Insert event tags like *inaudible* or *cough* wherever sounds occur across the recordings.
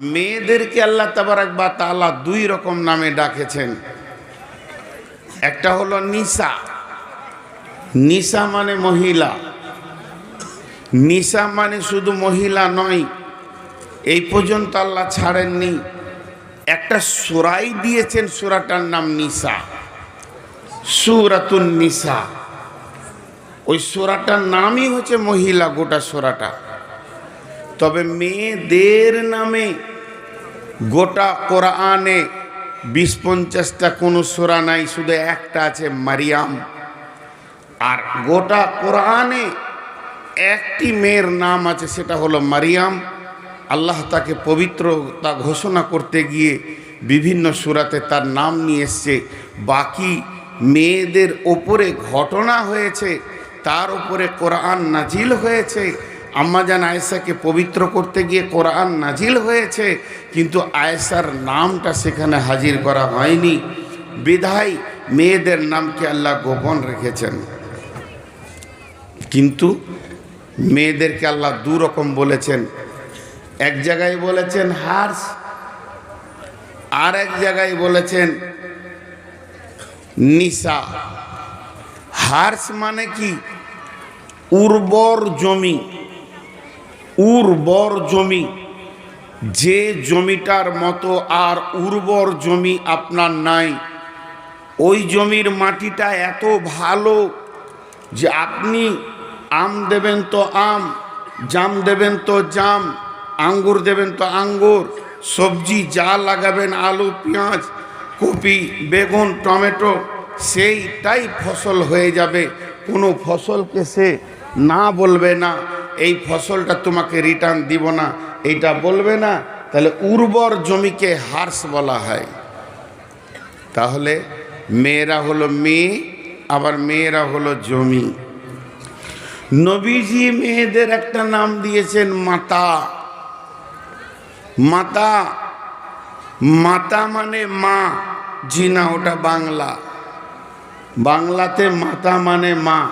মেয়েদেরকে আল্লাহ তাবারাক বা তালা দুই রকম নামে ডাকেছেন। একটা হলো নিসা। নিসা মানে মহিলা। নিসা মানে শুধু মহিলা নয়, এই পর্যন্ত আল্লাহ ছাড়েননি। একটা সুরাই দিয়েছেন, সুরাটার নাম নিসা। সুরাতুন নিসা। ওই সুরাটার নামই হচ্ছে মহিলা, গোটা সুরাটা। তবে মেয়েদের নামে গোটা কোরআনে বিশ পঞ্চাশটা কোনো সোরা নাই, শুধু একটা আছে মারিয়াম। আর গোটা কোরআনে একটি মেয়ের নাম আছে, সেটা হলো মারিয়াম। আল্লাহ তাকে পবিত্রতা ঘোষণা করতে গিয়ে বিভিন্ন সুরাতে তার নাম নিয়ে এসছে। বাকি মেয়েদের ওপরে ঘটনা হয়েছে, তার উপরে কোরআন নাজিল হয়েছে। আম্মাজান আয়েশাকে পবিত্র করতে গিয়ে কোরআন নাজিল হয়েছে, কিন্তু আয়েশার নামটা সেখানে হাজির করা হয়নি। বিধায় মেয়েদের নামকে আল্লাহ গোপন রেখেছেন। কিন্তু মেয়েদেরকে আল্লাহ দু রকম বলেছেন। এক জায়গায় বলেছেন হার্স আর এক জায়গায় বলেছেন নিসা। হার্স মানে কি? উর্বর জমি। উর্বর জমি। যে জমিটার মতো আর উর্বর জমি আপনার নাই, ওই জমির মাটিটা এত ভালো যে আপনি আম দেবেন তো আম, জাম দেবেন তো জাম, আঙ্গুর দেবেন তো আঙ্গুর, সবজি যা লাগাবেন আলু, পেঁয়াজ, কপি, বেগুন, টমেটো, সেইটাই ফসল হয়ে যাবে। কোনো ফসলকে সে না বলবে না। এই ফসলটা তোমাকে রিটার্ন দিব না, এইটা বলবে না, তাহলে উর্বর জমিকে হার্স বলা হয়। তাহলে মেয়েরা হলো মেয়ে, আবার মেয়েরা হলো জমি। নবীজি মেয়েদের একটা নাম দিয়েছেন মাতা। মাতা মাতা মানে মা জি না ওটা বাংলা। বাংলাতে মাতা মানে মা।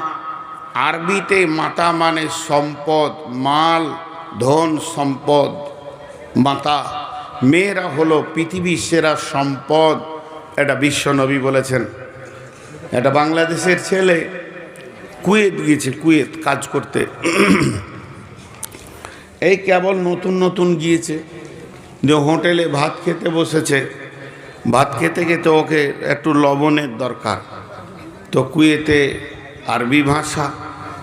আরবিতে মাতা মানে সম্পদ, মাল, ধন, সম্পদ, মাতা। মেয়েরা হলো পৃথিবীর সেরা সম্পদ, এটা বিশ্বনবী বলেছেন। এটা বাংলাদেশের ছেলে কুয়েত গিয়েছে, কুয়েত কাজ করতে। এই কেবল নতুন নতুন গিয়েছে। যে হোটেলে ভাত খেতে বসেছে, ভাত খেতে খেতে ওকে একটু লবণের দরকার। তো কুয়েতে আরবি ভাষা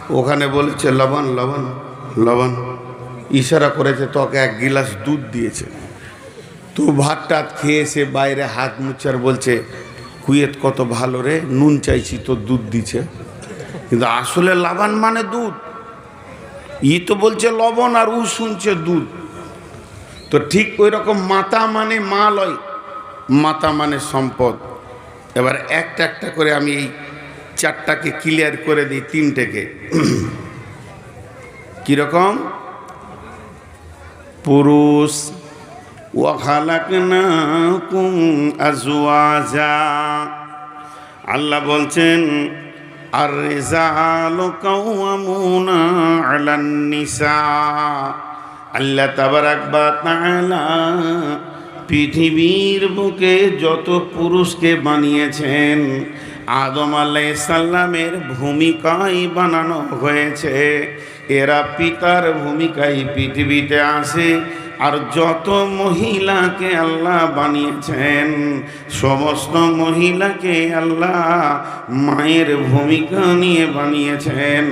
ওখানে বলেছে, লবণ লবণ লবণ। ইশারা করেছে, তোকে এক গিলাস দুধ দিয়েছে। তো ভাত টাত খেয়ে বাইরে হাত মুচার বলছে, কুয়েত কত ভালো রে, নুন চাইছি তো দুধ দিছে। কিন্তু আসলে লাবান মানে দুধ। ই তো বলছে, লবণ আর উ শুনছে দুধ। তো ঠিক ওই রকম মাতা মানে মা লয় মাতা মানে সম্পদ। এবার একটা একটা করে আমি এই চারটাকে ক্লিয়ার করে দিই, তিনটেকে। কীরকম পুরুষ, ওয়াখালাকনাকুম আজওয়াজা। আল্লাহ বলছেন আর রেজালু কাওয়ামুনা আলান নিসা। আল্লাহ তাবারাক বা তাআলা পৃথিবীর বুকে যত পুরুষকে বানিয়েছেন আদম আলাইসাল্লামের ভূমিকাই বানানো হয়েছে। এরা পিতার ভূমিকায় পৃথিবীতে আসে আর যত মহিলাকে আল্লাহ বানিয়েছেন, সমস্ত মহিলাকে আল্লাহ মায়ের ভূমিকা নিয়ে বানিয়েছেন।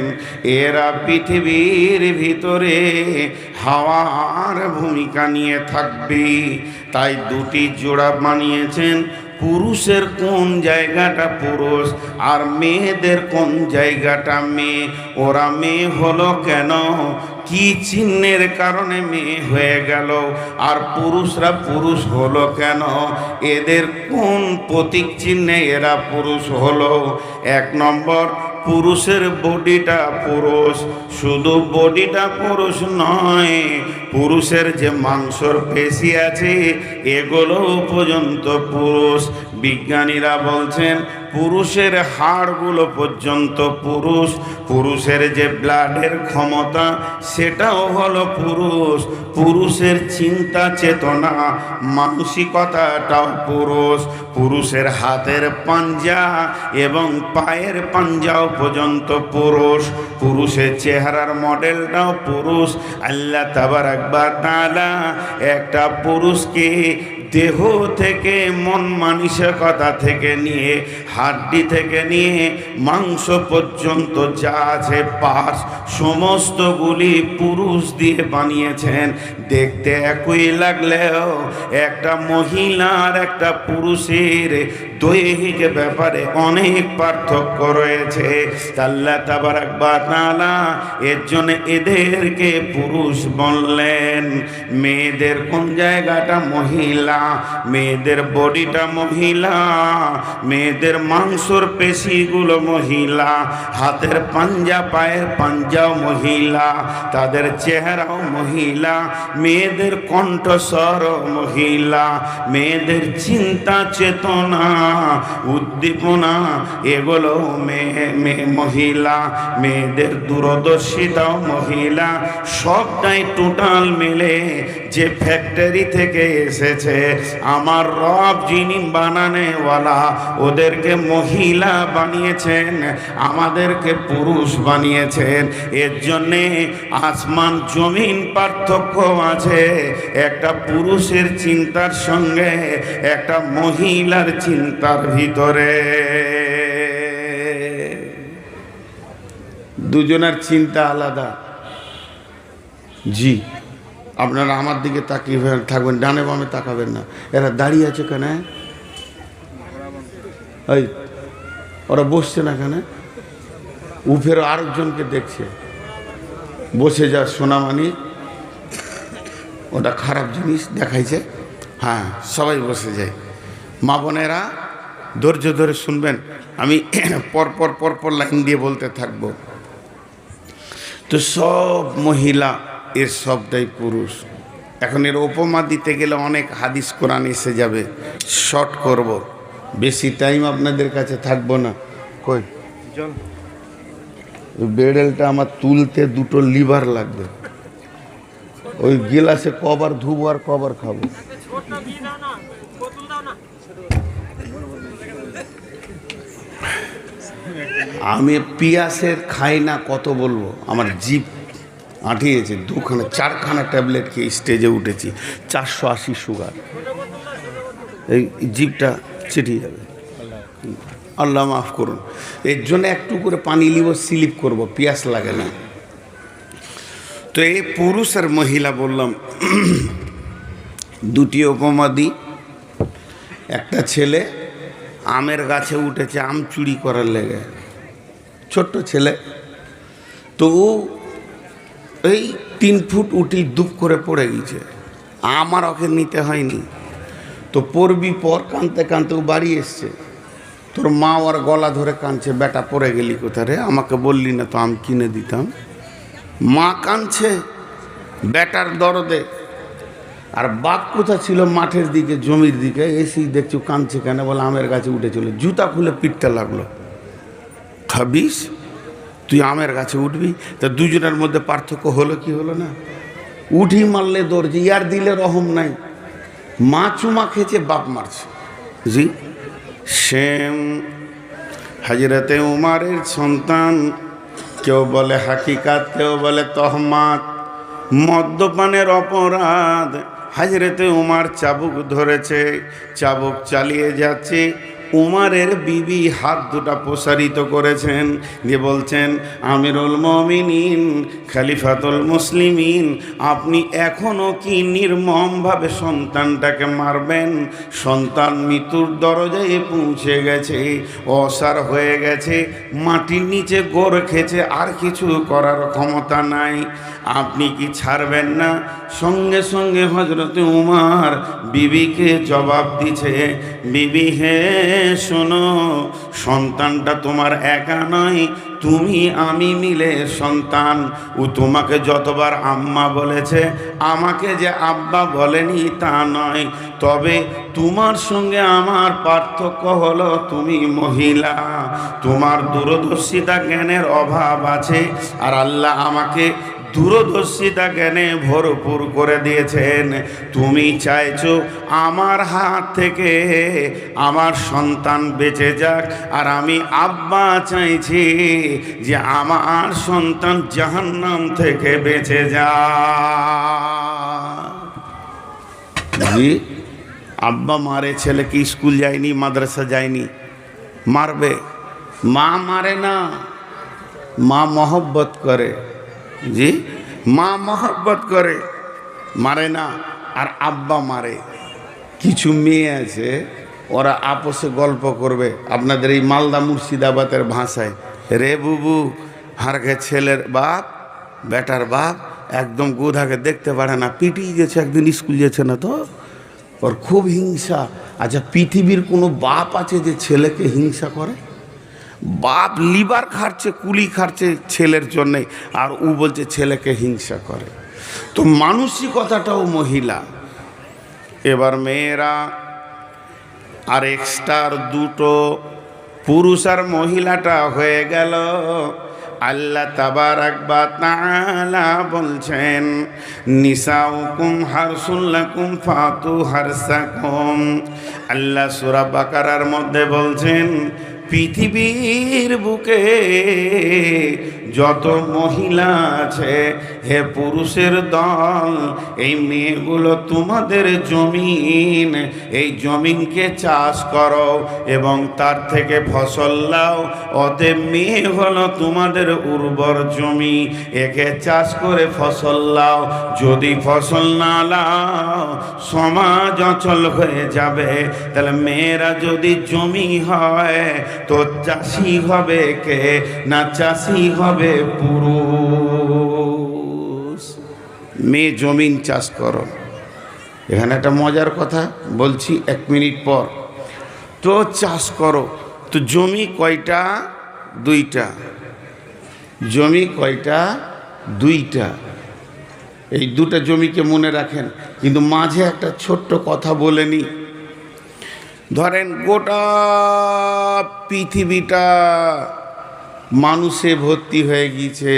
এরা পৃথিবীর ভিতরে হাওয়ার ভূমিকা নিয়ে থাকবে, তাই দুটি জোড়া বানিয়েছেন পুরুষের কোন জায়গাটা পুরুষ আর মেয়েদের কোন জায়গাটা মেয়ে? ওরা মেয়ে হলো কেন? কি চিহ্নের কারণে মেয়ে হয়ে গেল? আর পুরুষরা পুরুষ হলো কেন? এদের কোন প্রতীক চিহ্নে এরা পুরুষ হলো? এক নম্বর পুরুষের বডিটা পুরুষ, শুধু বডিটা পুরুষ নয়, পুরুষের যে মাংসর পেশি আছে এগুলো পর্যন্ত পুরুষ। বিজ্ঞানীরা বলছেন, পুরুষের হাড়গুলো পর্যন্ত পুরুষ, পুরুষের যে ব্লাডের ক্ষমতা, সেটাও হলো পুরুষ। পুরুষের চিন্তা, চেতনা, মানসিকতাটাও পুরুষ। পুরুষের হাতের পাঞ্জা এবং পায়ের পাঞ্জাও পর্যন্ত পুরুষ। পুরুষের চেহারার মডেলটাও পুরুষ। আল্লাহ তাবার একবার তালা একটা পুরুষকে দেহ থেকে, মন মানসিকতা থেকে নিয়ে, হাড্ডি থেকে নিয়ে, মাংস পর্যন্ত যা আছে পাশ, সমস্তগুলি পুরুষ দিয়ে বানিয়েছেন। দেখতে একই লাগলেও একটা মহিলার একটা পুরুষের দৈহিক ব্যাপারে অনেক পার্থক্য রয়েছে। আল্লাহ তাবার একবার নালা এর জন্য এদেরকে পুরুষ বললেন, মেয়েদের কোন জায়গাটা মহিলা মেয়েদের বডিটা মহিলা, মেয়েদের মাংসর পেশিগুলো মহিলা, হাতের পাঞ্জা, পায়ের পাঞ্জাও মহিলা, তাদের চেহারাও মহিলা, মেয়েদের কণ্ঠস্বর মহিলা, মেয়েদের চিন্তা চেতনা, উদ্দীপনা, এগুলো মেয়ে মেয়ে মহিলা, মেয়েদের দূরদর্শিতাও মহিলা, সবটাই টোটাল মিলে যে ফ্যাক্টরি থেকে এসেছে। আমার রব যিনি বানানেওয়ালা, ওদেরকে মহিলা বানিয়েছেন, আমাদেরকে পুরুষ বানিয়েছেন। এর জন্যে আসমান জমিন পার্থক্য আছে। একটা পুরুষের চিন্তার সঙ্গে একটা মহিলার চিন্তার ভিতরে। দুজনের চিন্তা আলাদা। জি। আপনারা আমার দিকে তাকিয়ে থাকবেন, ডানে বামে তাকাবেন না। এরা দাঁড়িয়ে আছে কেন? এই, ওরা বসছে না কেন? উফের আরেকজনকে দেখছে। বসে যা সোনামানি ওটা খারাপ জিনিস দেখাইছে। হ্যাঁ সবাই বসে যায়। মা বোনেরা, ধৈর্য ধরে শুনবেন, আমি *clears throat* পরপর পরপর লাইন দিয়ে বলতে থাকব। তো সব মহিলা এর সবটাই পুরুষ। এখন এর উপমা দিতে গেলে অনেক হাদিস কোরআন এসে যাবে। শর্ট করব। বেশি টাইম আপনাদের কাছে থাকব না। কই? ওই বেডেলটা আমার তুলতে দুটো লিভার লাগবে। ওই গিলাসে কবার ধুবো আর কবার খাব। আমি পিয়াসের খাই না কত বলব? আমার জিপ আঁটিয়েছে, দুখানা, চারখানা ট্যাবলেট খেয়ে স্টেজে উঠেছি। চারশো আশি সুগার এই জিপটা চিটিয়ে যাবে। আল্লাহ মাফ করুন। এর জন্য একটু করে পানি নিব, স্লিপ করব, পিয়াস লাগে না। তো এই পুরুষ আর মহিলা বললাম, দুটি উপমা দিই। একটা ছেলে আমের গাছে উঠেছে, আম চুরি করার লেগে। ছোট্ট ছেলে। তো এই তিন ফুট উঠি দুপ করে পড়ে গেছে। আমার ওকে নিতে হয়নি। তো পড়বি পর কানতে কানতে ও বাড়ি এসছে। তোর মা ওর গলা ধরে কাঁদছে, বেটা, পড়ে গেলি কোথায় রে? আমাকে বললি না তো আমি কিনে দিতাম। মা কাঁদছে, বেটার দরদে, আর বাপ কোথা ছিল মাঠের দিকে, জমির দিকে? এসি দেখছ কাঁদছে কেন? বলে, আমের গাছে উঠে চলে জুতা খুলে পিটতে লাগল। ভাবিস তুই আমের গাছে উঠবি? তা দুজনের মধ্যে পার্থক্য হলো কি হলো না? উঠি মারলে দৌড়ছে ইয়ার দিলে রহম নাই। মা চুমা খেয়েছে, বাপ মারছে। জি? সেম হাজরতে উমারের সন্তান, কেউ বলে হাকিকাত, কেউ বলে তহমাত। মদ্যপানের অপরাধ, হাজরতে উমার চাবুক ধরেছে, চাবুক চালিয়ে যাচ্ছে উমারের বিবি হাত দুটা প্রসারিত করেছেন। দিয়ে বলছেন, আমিরুল মমিনিন, খালিফাতুল মুসলিমিন, আপনি এখনও কি নির্মমভাবে সন্তানটাকে মারবেন? সন্তান মৃত্যুর দরজায় পৌঁছে গেছে, অসার হয়ে গেছে, মাটির নিচে গোর খেছে আর কিছু করার ক্ষমতা নাই। আপনি কি ছাড়বেন না? সঙ্গে সঙ্গে হজরত উমার বিবিকে জবাব দিছে, বিবি হে শোনো, সন্তানটা তোমার একা নয়, তুমি আমি মিলে সন্তান। ও তোমাকে যতবার আম্মা বলেছে, আমাকে যে আব্বা বলেনি তা নয়। তবে তোমার সঙ্গে আমার পার্থক্য হলো তুমি মহিলা। তোমার দূরদর্শিতা জ্ঞানের অভাব আছে, আর আল্লাহ আমাকে দূরদর্শিতা জ্ঞানে ভরপুর করে দিয়েছেন। তুমি চাইছো আমার হাত থেকে আমার সন্তান বেঁচে যাক, আর আমি আব্বা চাইছি যে আমার সন্তান জাহান্নাম থেকে বেঁচে যাক। জি আব্বা মারে, ছেলে কি স্কুল যায়নি, মাদ্রাসা যায়নি? মারবে। মা মারে না, মা মহব্বত করে। জি? মা মহব্বত করে। মারে না, আর আব্বা মারে। কিছু মেয়ে আছে, ওরা আপসে গল্প করবে। আপনাদের এই মালদা মুর্শিদাবাদের ভাষায়, রে বুবু, হারকে ছেলের বাপ, বেটার বাপ, একদম গোধাকে দেখতে পারে না, পিটিয়ে গেছে, একদিন স্কুল যেছে না তো? ওর খুব হিংসা। আচ্ছা পৃথিবীর কোনো বাপ আছে যে ছেলেকে হিংসা করে? বাপ লিবার খাচ্ছে কুলি খাচ্ছে ছেলের জন্যে, আর ও বলছে ছেলেকে হিংসা করে। তো মানসিকতাটাও মহিলা। এবার মেয়েরা আর এক্সট্রার দুটো পুরুষ আর মহিলাটা হয়ে গেল। আল্লাহ তাবার একবার তালা বলছেন, নিসাউকুম হারসুল্লাকুম ফাতু হারসাকুম। আল্লাহ সূরা বাকারার মধ্যে বলছেন পৃথিবীর বুকে যত মহিলা আছে, হে পুরুষের দল, এই মেয়েগুলো তোমাদের জমিন, এই জমিনকে চাষ করো এবং তার থেকে ফসল লাও অতএব মেয়ে হলো তোমাদের উর্বর জমি, একে চাষ করে ফসল লাও যদি ফসল না লাও সমাজ অচল হয়ে যাবে। তাহলে মেয়েরা যদি জমি হয় তো চাষি হবে কে? না চাষি হবে পুরুষ। মেয়ে জমিন চাষ করো। এখানে একটা মজার কথা বলছি এক মিনিট পর। তো চাষ করো। তো জমি কয়টা? দুইটা। জমি কয়টা? দুইটা। এই দুটা জমিকে মনে রাখেন। কিন্তু মাঝে একটা ছোট্ট কথা বলে নি। ধরেন গোটা পৃথিবীটা মানুষে ভর্তি হয়ে গিয়েছে।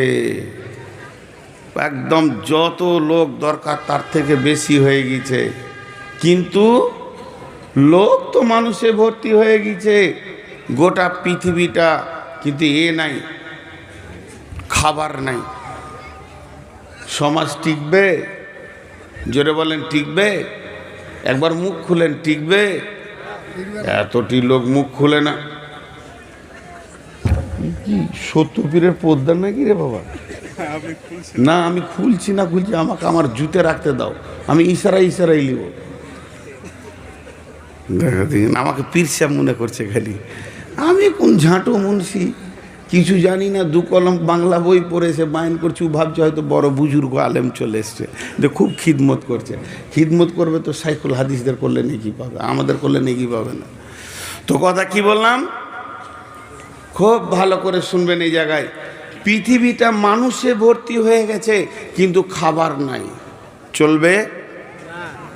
একদম যত লোক দরকার তার থেকে বেশি হয়ে গিয়েছে। কিন্তু লোক তো মানুষে ভর্তি হয়ে গিয়েছে। গোটা পৃথিবীটা কিন্তু এ নাই, খাবার নাই। সমাজ টিকবে, জোরে বলেন টিকবে, একবার মুখ খুলেন, টিকবে। এতটি লোক মুখ খুলে না। কি, সত্তর পীরের পোদ্দার নাকি রে বাবা? না, আমি খুলছি না, খুলছি। আমাকে আমার জুতে রাখতে দাও। আমি ইশারা, ইশারাই লিব। দেখা দিন আমাকে পীরসা মনে করছে খালি। আমি কোন ঝাঁটো মুন্সি? কিছু জানি না, দু কলম বাংলা বই পড়েছে বায়ন করছি ভাবছে হয়তো বড় বুজুর্গ আলেম চলে এসছে। যে খুব খিদমত করছে। খিদমত করবে তো সাইকুল হাদিসদের করলে নেকি পাবে? আমাদের করলে নেকি পাবে না? তো কথা কি বললাম? খুব ভালো করে শুনবেন এই জায়গায়। পৃথিবীটা মানুষে ভর্তি হয়ে গেছে, কিন্তু খাবার নাই। চলবে?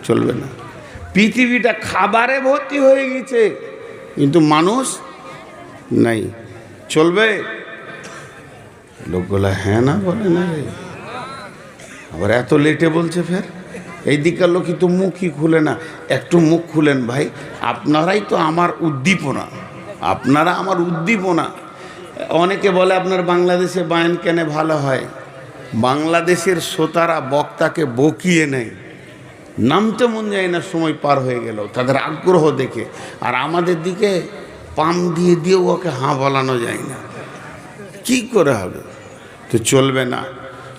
চলবে না। পৃথিবীটা খাবারে ভর্তি হয়ে গেছে, কিন্তু মানুষ নাই। চলবে? লোকগুলা হ্যাঁ না বলে না রে। আবার এত লেটে বলছে ফের? এই দিককার লোকই তো মুখই খুলে না। একটু মুখ খুলেন ভাই, আপনারাই তো আমার উদ্দীপনা। আপনারা আমার উদ্দীপনা। অনেকে বলে আপনার বাংলাদেশে বায়ান কেনে ভালো হয়। বাংলাদেশের শ্রোতারা বক্তাকে বকিয়ে নেয়। নামতে মন যায় না, সময় পার হয়ে গেল। তাদের আগ্রহ দেখে। আর আমাদের দিকে পাম দিয়ে দিয়েও ওকে হাঁ বলানো যায় না। কি করে হবে? তো চলবে না।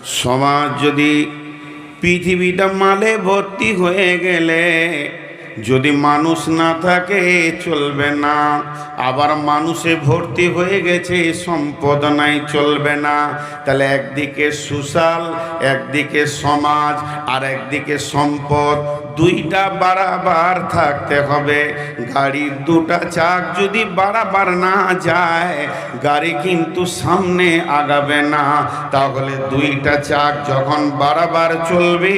সমাজ যদি পৃথিবীটা মালে ভর্তি হয়ে গেলে, যদি মানুষ না থাকে, চলবে না। আবার মানুষে ভর্তি হয়ে গেছে, সম্পদ নাই, চলবে না। তাহলে একদিকে সুশাল, একদিকে সমাজ, আর একদিকে সম্পদ। দুইটা বারাবার থাকতে হবে। গাড়ির দুটা চাক যদি বারাবার না যায়, গাড়ি কিন্তু সামনে আগাবে না। তাহলে দুইটা চাক যখন বারাবার চলবে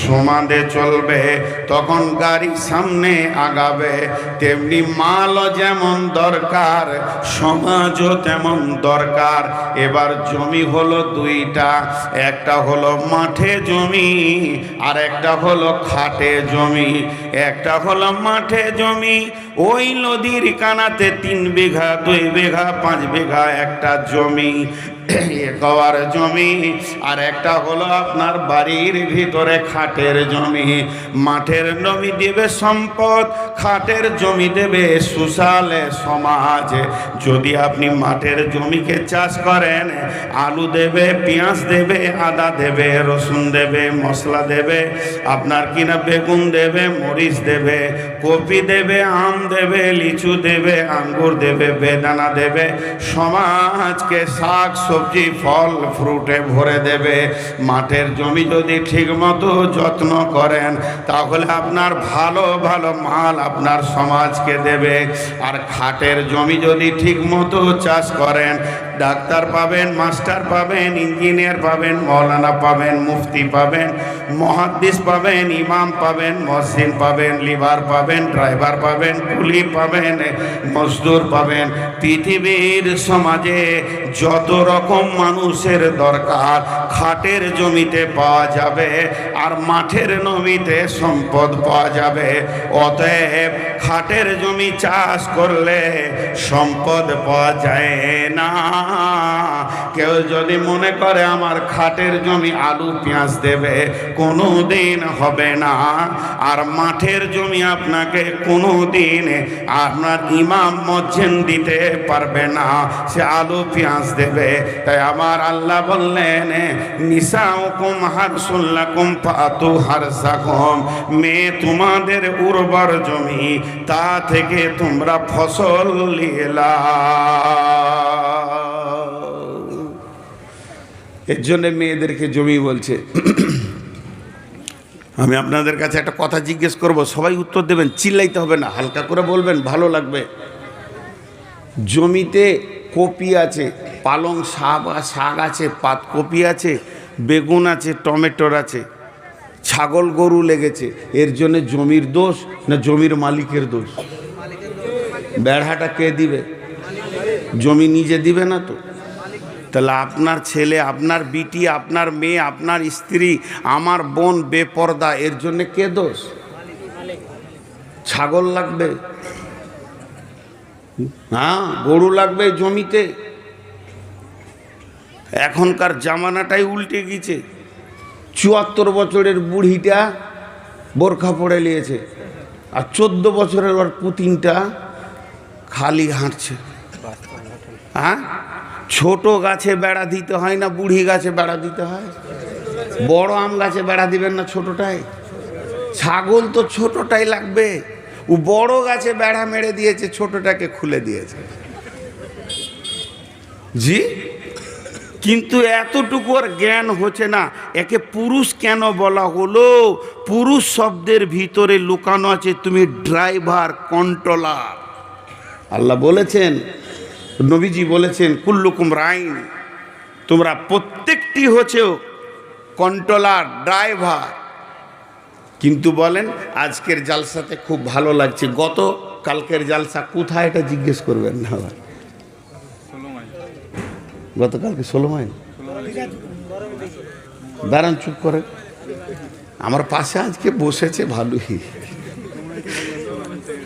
সমাধে চলবে, তখন গাড়ি সামনে আগাবে। তেমনি মালও যেমন দরকার, সমাজও তেমন দরকার। এবার জমি হলো দুইটা, একটা হলো মাঠে জমি আর একটা হলো খাটে জমি, একটা হলো মাঠে জমি, ওই নদীর কানাতে তিন বিঘা, দুই বিঘা, পাঁচ বিঘা একটা জমি। একবার জমি, আর একটা হলো আপনার বাড়ির ভিতরে খাটের জমি। মাঠের জমি দেবে সম্পদ, খাটের জমি দেবে সুশালে সমাজ। যদি আপনি মাঠের জমিকে চাষ করেন, আলু দেবে, পেঁয়াজ দেবে, আদা দেবে, রসুন দেবে, মশলা দেবে, আপনার কিনা বেগুন দেবে, মরিচ দেবে, কপি দেবে, আম দেবে, লিচু দেবে, আঙ্গুর দেবে, বেদানা দেবে। সমাজকে শাক সবজি ফল, ফ্রুটে ভরে দেবে। মাঠের জমি যদি ঠিকমতো যত্ন করেন, তাহলে আপনার ভালো ভালো মাল আপনার সমাজকে দেবে। আর খাটের জমি যদি ঠিকমতো চাষ করেন ডাক্তার পাবেন, মাস্টার পাবেন, ইঞ্জিনিয়ার পাবেন, মৌলানা পাবেন, মুফতি পাবেন, মহাদ্দিস পাবেন, ইমাম পাবেন, মসজিদ পাবেন, লিভার পাবেন, ড্রাইভার পাবেন, কুলি পাবেন, মজদুর পাবেন। পৃথিবীর সমাজে যত রকম মানুষের দরকার, খাটের জমিতে পাওয়া যাবে আর মাঠের জমিতে সম্পদ পাওয়া যাবে। অতএব খাটের জমি চাষ করলে সম্পদ পাওয়া যায় না। কেউ যদি মনে করে আমার খাটের জমি আলু পেঁয়াজ দেবে কোনো দিন হবে না। আর মাঠের জমি আপনাকে কোনো দিন আপনার ইমাম মজ্জেন দিতে পারবে না। সে আলু পেঁয়াজ দেবে। তাই আমার আল্লাহ বললেন নিশাউকুম হারসুল্লাকুম পাতু হারসাকুম। মেয়ে তোমাদের উর্বর জমি, তা থেকে তোমরা ফসল লিয়েলা এর জন্য মেয়েদেরকে জমি বলছে। আমি আপনাদের কাছে একটা কথা জিজ্ঞেস করব, সবাই উত্তর দেবেন, চিল্লাইতে হবে না, হালকা করে বলবেন, ভালো লাগবে। জমিতে কপি আছে, পালং শাক শাক আছে পাতকপি আছে, বেগুন আছে, টমেটোর আছে, ছাগল গরু লেগেছে, এর জন্য জমির দোষ না জমির মালিকের দোষ? বেড়াটা কে দিবে? জমি নিজে দিবে না তো? তাহলে আপনার ছেলে, আপনার বিটি, আপনার মেয়ে, আপনার স্ত্রী, আমার বোন বেপর্দা, এর জন্য কে দোষ? ছাগল লাগবে। হ্যাঁ গরু লাগবে জমিতে। এখনকার জামানাটাই উল্টে গেছে চুয়াত্তর বছরের বুড়িটা বোরখা পড়ে নিয়েছে। আর চোদ্দ বছরের ওর পুতিনটা খালি হাঁটছে। হ্যাঁ? ছোট গাছে বেড়া দিতে হয় না, বুড়ি গাছে বেড়া দিতে হয়? বড় আম গাছে বেড়া দিবেন না ছোটটাই? ছাগল তো ছোটটাই লাগবে। ও বড় গাছে বেড়া মেরে দিয়েছে, ছোটটাকে খুলে দিয়েছে। জি? কিন্তু এতটুকু আর জ্ঞান হচ্ছে না। একে পুরুষ কেন বলা হলো? পুরুষ শব্দের ভিতরে লুকানো আছে, তুমি ড্রাইভার, কন্ট্রোলার। আল্লাহ বলেছেন নবীজি বলেছেন, কুল্লুকুম রাইন, তোমরা প্রত্যেকটি হচ্ছে কন্ট্রোলার, ড্রাইভার। কিন্তু বলেন, আজকের জালসাতে খুব ভালো লাগছে। গত কালকের জালসা কোথায়? এটা জিজ্ঞেস করবেন না আবার। গতকালকে ষোলো মাইল? দাঁড়ান, চুপ করে। আমার পাশে আজকে বসেছে ভালোই।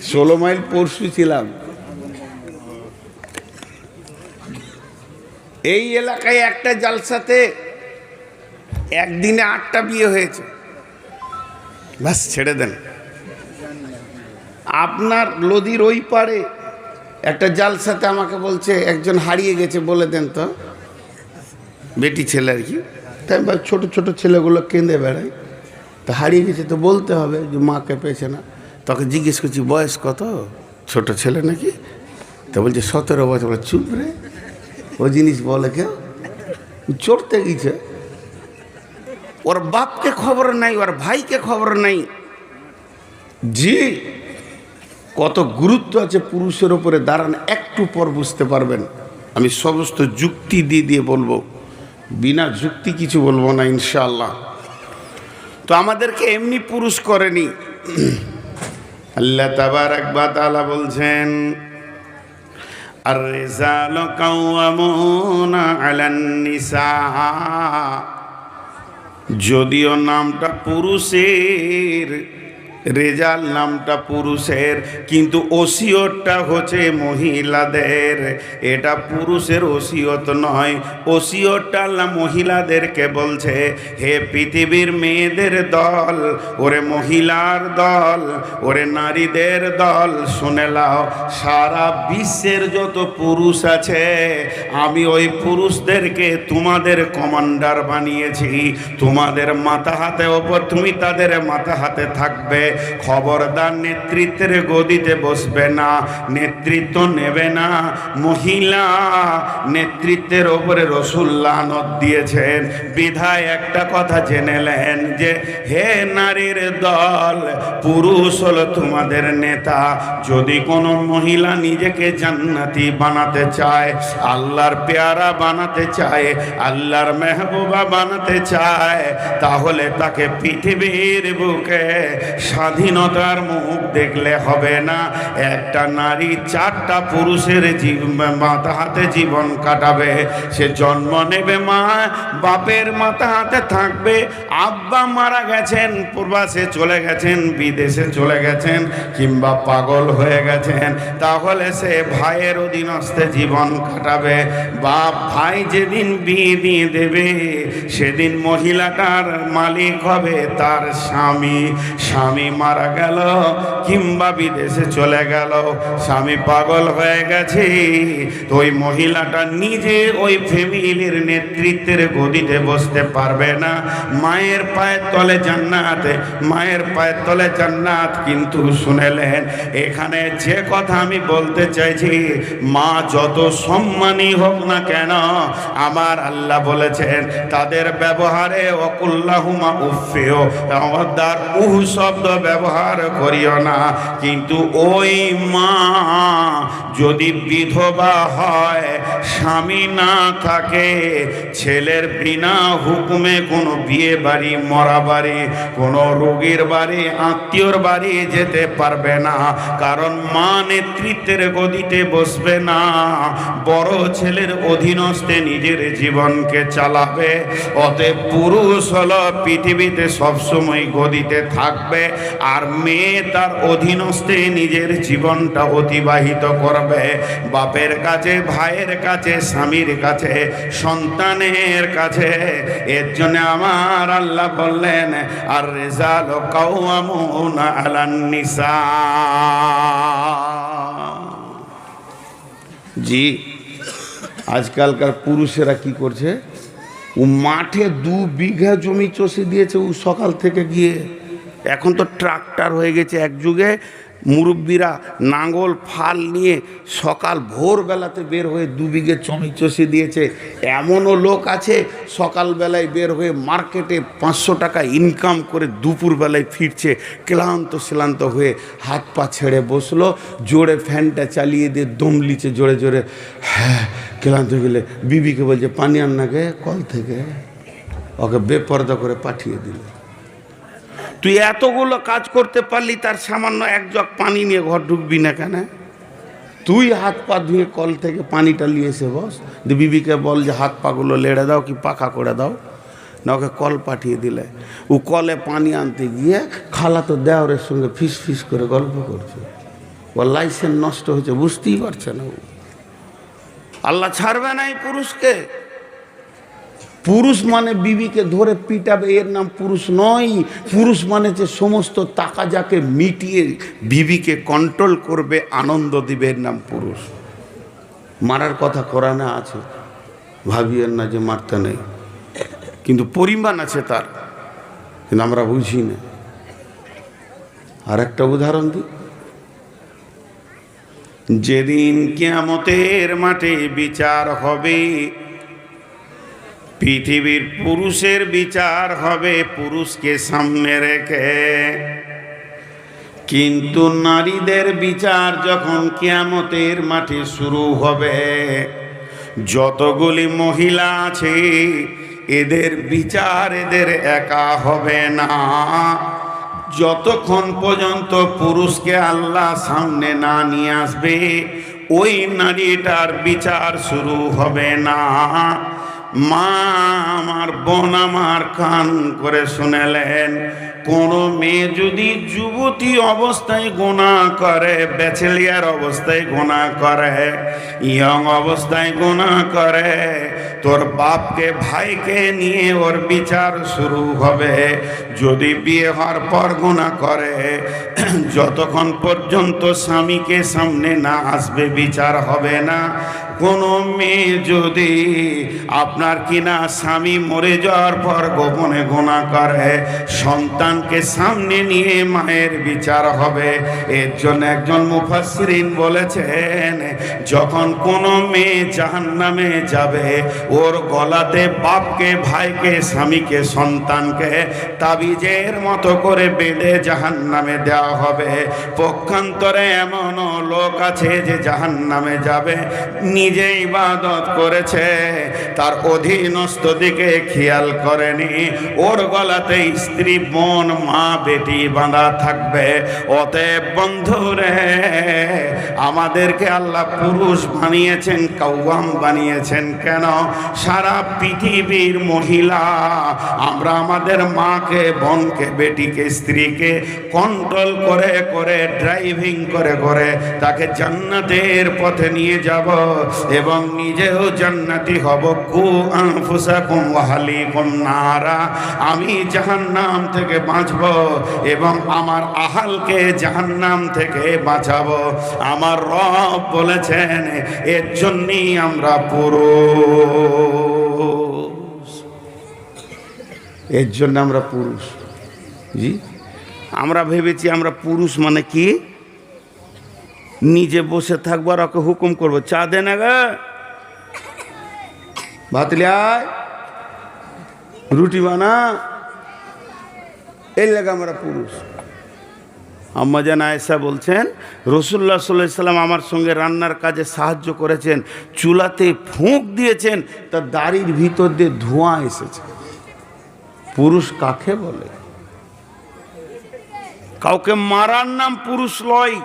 ষোলো মাইল পরশু ছিলাম। এই এলাকায় একটা জালসাতে একদিনে আটটা বিয়ে হয়েছে। ব্যাস, ছেড়ে দেন। আপনার নদীর ওই পারে একটা জালসাতে আমাকে বলছে, একজন হারিয়ে গেছে বলে দেন তো। বেটি ছেলে আর কি। তাই ছোট ছোট ছেলেগুলো কেঁদে বেড়ায়। তা হারিয়ে গেছে তো বলতে হবে যে মাকে পেয়েছে না। তখন জিজ্ঞেস করছি, বয়স কত? ছোট ছেলে নাকি? তা বলছে, সতেরো বছর। চুপ রে। ও জিনিস বলে কেউ চড়তে গেছে। ওর বাপকে খবর নাই, ওর ভাইকে খবর নাই। জি, কত গুরুত্ব আছে পুরুষের ওপরে দাঁড়ান, একটু পর বুঝতে পারবেন। আমি সমস্ত যুক্তি দিয়ে দিয়ে বলব। বিনা যুক্তি কিছু বলব না, ইনশাআল্লাহ। তো আমাদেরকে এমনি পুরুষ করেনি। আল্লাহ তাবার একবার তালা বলছেন রেজাল কাউয়ামুনা আলান নিসা যদিও নামটা পুরুষের রেজাল নামটা পুরুষের, কিন্তু ওসিয়তটা হচ্ছে মহিলাদের। এটা পুরুষের ওসিয়ত নয়, ওসিয়তটা আল্লাহ মহিলাদেরকে বলছে, হে পৃথিবীর মেয়েদের দল, ওরে মহিলার দল, ওরে নারীদের দল, শুনে লাও সারা বিশ্বের যত পুরুষ আছে, আমি ওই পুরুষদেরকে তোমাদের কমান্ডার বানিয়েছি, তোমাদের মাথা হাতে ওপর, তুমি তাদের মাথা হাতে থাকবে। খবরদার নেতৃত্বের গদিতে বসবে না, নেতৃত্ব নেবে না। মহিলা নেতৃত্বের ওপরে রসুল্লাহ নদ দিয়েছেন। বিধায় একটা কথা জেনেলেন যে, হে নারীর দল, পুরুষ হলো তোমাদের নেতা। যদি কোনো মহিলা নিজেকে জান্নাতি বানাতে চায়, আল্লাহর পেয়ারা বানাতে চায়, আল্লাহর মেহবুবা বানাতে চায়, তাহলে তাকে পৃথিবীর বুকে স্বাধীনতার মুখ দেখলে হবে না। একটা নারী চারটা পুরুষের মাথা হাতে জীবন কাটাবে। সে জন্ম নেবে মা, বাপের মাথা হাতে থাকবে। আব্বা মারা গেছেন, পূর্বাসে চলে গেছেন, বিদেশে চলে গেছেন, কিংবা পাগল হয়ে গেছেন। তাহলে সে ভাইয়ের অধীনস্থে জীবন কাটাবে। বাপ ভাই যেদিন বিয়ে দিয়ে দেবে, সেদিন মহিলাটার মালিক হবে তার স্বামী। স্বামী মারা গেল, কিংবা বিদেশে চলে গেল। স্বামী পাগল হয়ে গেছে। ওই মহিলাটা নিজে ওই ফ্যামিলির নেতৃত্বের গদিতে বসতে পারবে না। মায়ের পায়ের তলে জান্নাত, মায়ের পায়ের তলে জান্নাত কিন্তু শুনেলেন, এখানে যে কথা আমি বলতে চাইছি, মা যত সম্মানী হোক না কেন, আমার আল্লাহ বলেছেন, তাদের ব্যবহারে অকুল্লাহুমা উফেও আমাদের উহ শব্দ ব্যবহার করিও না। কিন্তু ওই মা যদি বিধবা হয়, স্বামী না থাকে, ছেলের বিনা হুকুমে কোনো বিয়ে বাড়ি, মরা বাড়ি, কোনো রোগীর বাড়ি, আত্মীয়র বাড়ি যেতে পারবে না। কারণ মা নেতৃত্বের গদিতে বসবে না। বড় ছেলের অধীনস্থে নিজের জীবনকে চালাবে। অতএব পুরুষ হলো পৃথিবীতে সবসময় গদিতে থাকবে। আর মেয়ে তার অধীনস্থে নিজের জীবনটা অতিবাহিত করবে। বাপের কাছে, ভাইয়ের কাছে, স্বামীর কাছে, সন্তানের কাছে। এর জন্য আমার আল্লাহ বললেন, আর রেজাল কাউয়ামুন আলান জি, আজকালকার পুরুষেরা কি করছে? ও মাঠে দু বিঘা জমি চষে দিয়েছে ও সকাল থেকে গিয়ে। এখন তো ট্রাক্টর হয়ে গেছে এক যুগে। মুরব্বীরা নাঙ্গল, ফাল নিয়ে সকাল ভোরবেলাতে বের হয়ে দু বিঘে জমি চষে দিয়েছে। এমনও লোক আছে, সকালবেলায় বের হয়ে মার্কেটে পাঁচশো টাকা ইনকাম করে দুপুরবেলায় ফিরছে। ক্লান্ত শ্লান্ত হয়ে হাত পা ছেড়ে বসল, জোরে ফ্যানটা চালিয়ে দিয়ে দম লিচে জোরে জোরে হ্যাঁ ক্লান্ত গেলে বিবিকে বলছে, পানি আন না গে, কল থেকে। ওকে বেপর্দা করে পাঠিয়ে দিল। তুই এতগুলো কাজ করতে পারলি, তার সামান্য এক জগ পানি নিয়ে ঘর ঢুকবি না কেন? তুই হাত পা ধুয়ে কল থেকে পানিটা নিয়ে এসে বস। দিয়ে বিবিকে বল যে হাত পাগুলো লেড়ে দাও কি পাকা করে দাও। না ওকে কল পাঠিয়ে দিলে। ও কলে পানি আনতে গিয়ে খালা তো দেওরের সঙ্গে ফিস ফিস করে গল্প করছে। ওর লাইসেন্স নষ্ট হয়েছে, বুঝতেই পারছে না ও। আল্লাহ ছাড়বে না এই পুরুষকে। পুরুষ মানে বিবিকে ধরে পিটাবে, এর নাম পুরুষ নয়। পুরুষ মানে যে সমস্ত টাকা যাকে মিটিয়ে বিবিকে কন্ট্রোল করবে, আনন্দ দিবে, এর নাম পুরুষ। মারার কথা কোরআনে আছে ভাবিয়ের না যে মারতে নেই। কিন্তু পরিমাণ আছে তার, কিন্তু আমরা বুঝি না। আর একটা উদাহরণ দিই। যেদিন কিয়ামতের মাঠে বিচার হবে পৃথিবীর পুরুষের বিচার হবে পুরুষকে সামনে রেখে। কিন্তু নারীদের বিচার যখন কিয়ামতের মাঠে শুরু হবে, যতগুলি মহিলা আছে, এদের বিচার এদের একা হবে না। যতক্ষণ পর্যন্ত পুরুষকে আল্লাহ সামনে না নিয়ে আসবে, ওই নারীটার বিচার শুরু হবে না। মা, আমার বোন আমার কান করে শুনেলেন। কোনো মেয়ে যদি যুবতী অবস্থায় গোনা করে, ব্যাচেলিয়ার অবস্থায় গোনা করে ইয়ং অবস্থায় গোনা করে, তোর বাপকে, ভাইকে নিয়ে ওর বিচার শুরু হবে। যদি বিয়ে হওয়ার পর গোনা করে, যতক্ষণ পর্যন্ত স্বামীকে সামনে না আসবে, বিচার হবে না। কোনো মেয়ে যদি আপনার কিনা স্বামী মরে যাওয়ার পর গোপনে গোনা করে সন্তানকে সামনে নিয়ে মায়ের বিচার হবে। এর জন্য একজন মুফাসরিন বলেছেন, যখন কোনো মেয়ে জাহান নামে যাবে, ওর গলাতে বাপকে, ভাইকে, স্বামীকে, সন্তানকে তাবিজের মতো করে বেঁধে জাহান নামে দেওয়া হবে। পক্ষান্তরে এমনও লোক আছে যে জাহান নামে যাবে, নিজে ইবাদত করেছে, তার অধীনস্থ দিকে খেয়াল করেনি। ওর গলাতে স্ত্রী, বোন, মা, বেটি বাঁধা থাকবে। অতএব বন্ধুরে, আমাদেরকে আল্লাহ পুরুষ বানিয়েছেন কৌয়াম বানিয়েছেন কেন? সারা পৃথিবীর মহিলা, আমরা আমাদের মাকে, বোনকে, বেটিকে, স্ত্রীকে কন্ট্রোল করে করে ড্রাইভিং করে করে তাকে জান্নাতের পথে নিয়ে যাব। এবং নিজেও জান্নাতি হব। কু আনফুসাকুম ওয়াহালিকুম নারা। আমি জাহান্নাম থেকে বাঁচব এবং আমার আহালকে জাহান্নাম থেকে বাঁচাবো। আমার রব বলেছেন, এর জন্যই আমরা পুরুষ। এর জন্য আমরা পুরুষ। জি? আমরা ভেবেছি আমরা পুরুষ মানে কি? নিজে বসে থাকব আর ওকে হুকুম করব। চা দে না গা। আয়। রুটি বানা। এই লেগে আমরা পুরুষ। আম্মা জান আয়েশা বলছেন রসুল্লাহ সাল্লাহ সাল্লাম আমার সঙ্গে রান্নার কাজে সাহায্য করেছেন, চুলাতে ফুঁক দিয়েছেন তার দাড়ির ভিতর দিয়ে ধোঁয়া এসেছে। পুরুষ কাকে বলে? কাউকে মারার নাম পুরুষ লয়।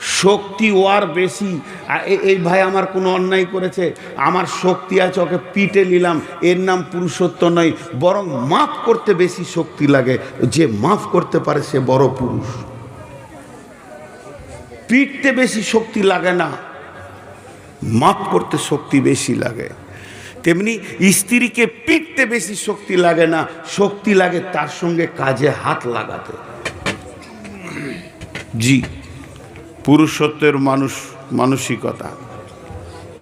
শক্তি বেশি। আর এ- এই ভাই আমার কোনো অন্যায় করেছে। আমার শক্তি আছে, ওকে পিটে নিলাম। এর নাম পুরুষত্ব নয়, বরং মাফ করতে বেশি শক্তি লাগে। যে মাফ করতে পারে, সে বড় পুরুষ। পিটতে বেশি শক্তি লাগে না, মাফ করতে শক্তি বেশি লাগে। তেমনি স্ত্রীকে পিটতে বেশি শক্তি লাগে না, শক্তি লাগে তার সঙ্গে কাজে হাত লাগাতে। জি। পুরুষত্বের মানুষ মানসিকতা।